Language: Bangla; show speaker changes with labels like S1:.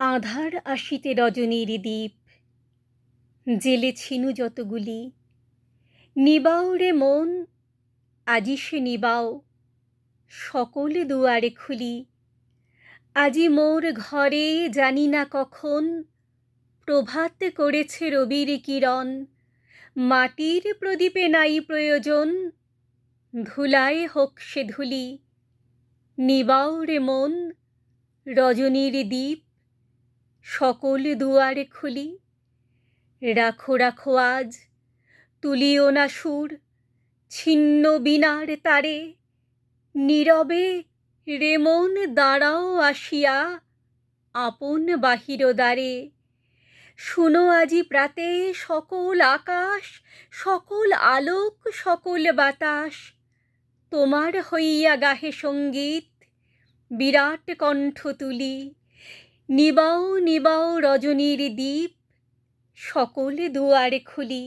S1: আঁধার আসিতে রজনীর দ্বীপ। জ্বেলেছিনু যতগুলি। নিবাও রে মন, আজি সে নিবাও। সকল দুয়ারে খুলি। আজি মোর ঘরে জানি না কখন। প্রভাত করেছে রবির কিরণ। মাটির প্রদীপে নাই প্রয়োজন। ধুলায় হোক সে ধুলি। নিবাও রে মন, রজনীর দ্বীপ। সকল দুয়ারে খুলি। রাখো রাখো আজ, তুলিও না সুর, ছিন্ন বীণার তারে। নীরবে রেমন দাঁড়াও আসিয়া আপন বাহির দ্বারে। শুনো আজি প্রাতে সকল আকাশ, সকল আলোক, সকল বাতাস। তোমার হইয়া গাহে সংগীত, বিরাট কণ্ঠ তুলি। নিবাও নিবাও রজনীর দ্বীপ সকল দুয়ারে খুলি।